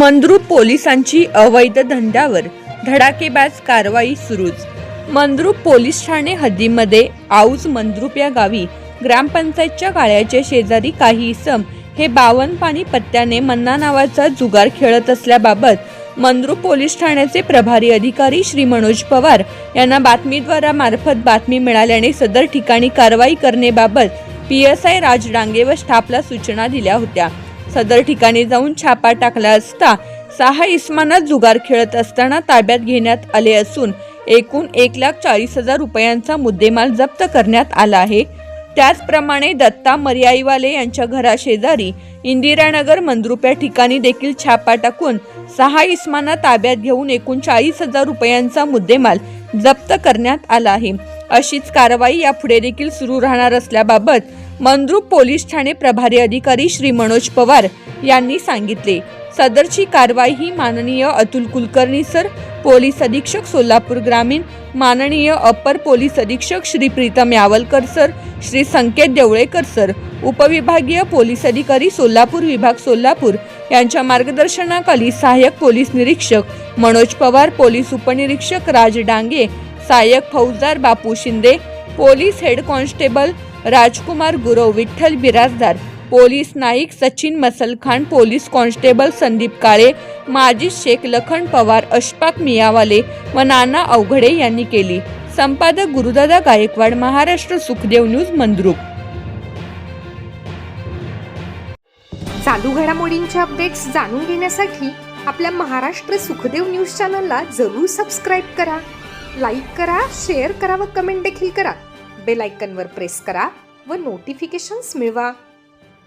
मंद्रुप पोलिसांची अवैध धंद्यावर धडाकेबाज कारवाई सुरूच. मंद्रुप पोलीस ठाणे हद्दीमध्ये आऊज मंद्रुप या गावी ग्रामपंचायतच्या गाळ्याच्या शेजारी काही इसम हे बावन पाणी पत्त्याने मन्ना नावाचा जुगार खेळत असल्याबाबत मंद्रुप पोलीस ठाण्याचे प्रभारी अधिकारी श्री मनोज पवार यांना बातमीद्वारा मार्फत बातमी मिळाल्याने सदर ठिकाणी कारवाई करण्याबाबत P S I Raj Dange व स्टाफला सूचना दिल्या होत्या. सदर ठिकाणी जाऊन छापा टाकला असता सहा इस्माना जुगार खेळत असताना ताब्यात घेण्यात आले असून एकूण एक लाख चाळीस हजार रुपयांचा मुद्देमाल जप्त करण्यात आला आहे. त्याचप्रमाणे दत्ता मर्याईवाले यांच्या घराशेजारी इंदिरानगर मंद्रुप या ठिकाणी देखील छापा टाकून सहा इस्माना ताब्यात घेऊन एकूण चाळीस हजार रुपयांचा मुद्देमाल जप्त करण्यात आला आहे. अशीच कारवाई यापुढे देखील सुरू राहणार असल्याबाबत मंद्रुप पोलीस ठाणे प्रभारी अधिकारी श्री मनोज पवार यांनी सांगितले. सदरची कारवाई ही माननीय अतुल कुलकर्णी सर पोलीस अधीक्षक सोलापूर ग्रामीण माननीय अप्पर पोलीस अधीक्षक श्री प्रीतम यावलकर सर श्री संकेत देवळेकर सर उपविभागीय पोलीस अधिकारी सोलापूर विभाग सोलापूर यांच्या मार्गदर्शनाखाली सहाय्यक पोलीस निरीक्षक मनोज पवार पोलीस उपनिरीक्षक राज डांगे सहाय्यक फौजदार Bapu Shinde police head constable Rajkumar Gurav Vitthal Birajdar police Naik Sachin Masalkhan police constable Sandeep Kale माजी शेख लखन पवार अशफाक मियावाले व नाना अवघडे यांनी केली. संपादक गुरुदादा गायकवाड महाराष्ट्र सुखदेव न्यूज मंद्रुप. चालू घडामोडींचे अपडेट्स जाणून घेण्यासाठी आपल्या महाराष्ट्र सुखदेव न्यूज चॅनलला जरूर सबस्क्राईब करा लाईक करा शेअर करा व कमेंट देखील करा. बेल आयकनवर प्रेस करा व नोटिफिकेशन्स मिळवा.